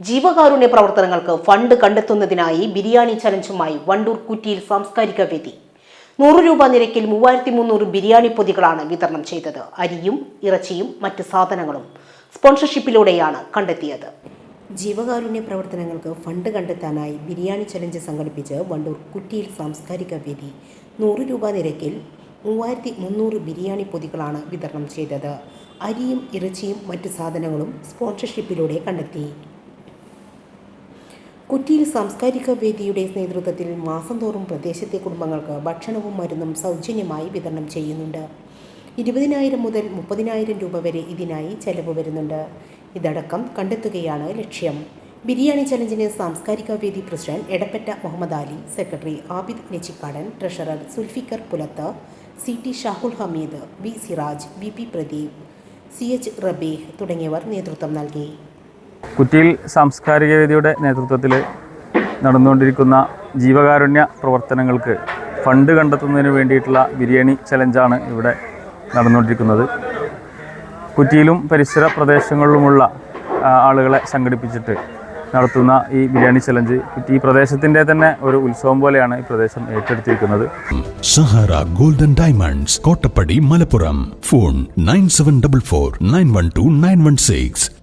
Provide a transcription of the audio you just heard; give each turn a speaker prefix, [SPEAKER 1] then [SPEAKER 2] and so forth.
[SPEAKER 1] ജീവകാരുണ്യ പ്രവർത്തനങ്ങൾക്ക് ഫണ്ട് കണ്ടെത്തുന്നതിനായി ബിരിയാണി ചലഞ്ചുമായി വണ്ടൂർ കുറ്റിയിൽ സാംസ്കാരിക വേദി. നൂറ് രൂപ നിരക്കിൽ മൂവായിരത്തി മുന്നൂറ് ബിരിയാണി പൊതികളാണ് വിതരണം ചെയ്തത്. അരിയും ഇറച്ചിയും മറ്റ് സാധനങ്ങളും സ്പോൺസർഷിപ്പിലൂടെയാണ് കണ്ടെത്തിയത്. ജീവകാരുണ്യ പ്രവർത്തനങ്ങൾക്ക് ഫണ്ട് കണ്ടെത്താനായി ബിരിയാണി ചലഞ്ച് സംഘടിപ്പിച്ച് വണ്ടൂർ കുറ്റിയിൽ സാംസ്കാരിക വേദി. നൂറ് രൂപ നിരക്കിൽ മൂവായിരത്തി മുന്നൂറ് ബിരിയാണി പൊതികളാണ് വിതരണം ചെയ്തത്. അരിയും ഇറച്ചിയും മറ്റ് സാധനങ്ങളും സ്പോൺസർഷിപ്പിലൂടെ കണ്ടെത്തി. കുറ്റിയിൽ സാംസ്കാരിക വേദിയുടെ നേതൃത്വത്തിൽ മാസം തോറും പ്രദേശത്തെ കുടുംബങ്ങൾക്ക് ഭക്ഷണവും മരുന്നും സൗജന്യമായി വിതരണം ചെയ്യുന്നുണ്ട്. ഇരുപതിനായിരം മുതൽ മുപ്പതിനായിരം രൂപ വരെ ഇതിനായി ചെലവ് വരുന്നുണ്ട്. ഇതടക്കം കണ്ടെത്തുകയാണ് ലക്ഷ്യം. ബിരിയാണി ചലഞ്ചിന് സാംസ്കാരിക വേദി president Edappatta Muhammad Ali secretary Abid Nechikkadan treasurer Zulfikar Pulath C T Shahul Hameed V Siraj V P Pradeep C H Rabeeh തുടങ്ങിയവർ നേതൃത്വം നൽകി.
[SPEAKER 2] കുറ്റിയിൽ സാംസ്കാരിക വേദിയുടെ നേതൃത്വത്തിൽ നടന്നുകൊണ്ടിരിക്കുന്ന ജീവകാരുണ്യ പ്രവർത്തനങ്ങൾക്ക് ഫണ്ട് കണ്ടെത്തുന്നതിന് വേണ്ടിയിട്ടുള്ള ബിരിയാണി ചലഞ്ചാണ് ഇവിടെ നടന്നുകൊണ്ടിരിക്കുന്നത്. കുറ്റിയിലും പരിസര പ്രദേശങ്ങളിലുമുള്ള ആളുകളെ സംഘടിപ്പിച്ചിട്ട് നടത്തുന്ന ഈ ബിരിയാണി ചലഞ്ച് ഈ പ്രദേശത്തിന്റെ തന്നെ ഒരു ഉത്സവം പോലെയാണ് ഈ പ്രദേശം ഏറ്റെടുത്തിരിക്കുന്നത്.
[SPEAKER 3] Sahara golden diamonds Kottappadi Malappuram. Phone nine seven double four nine one two nine one six.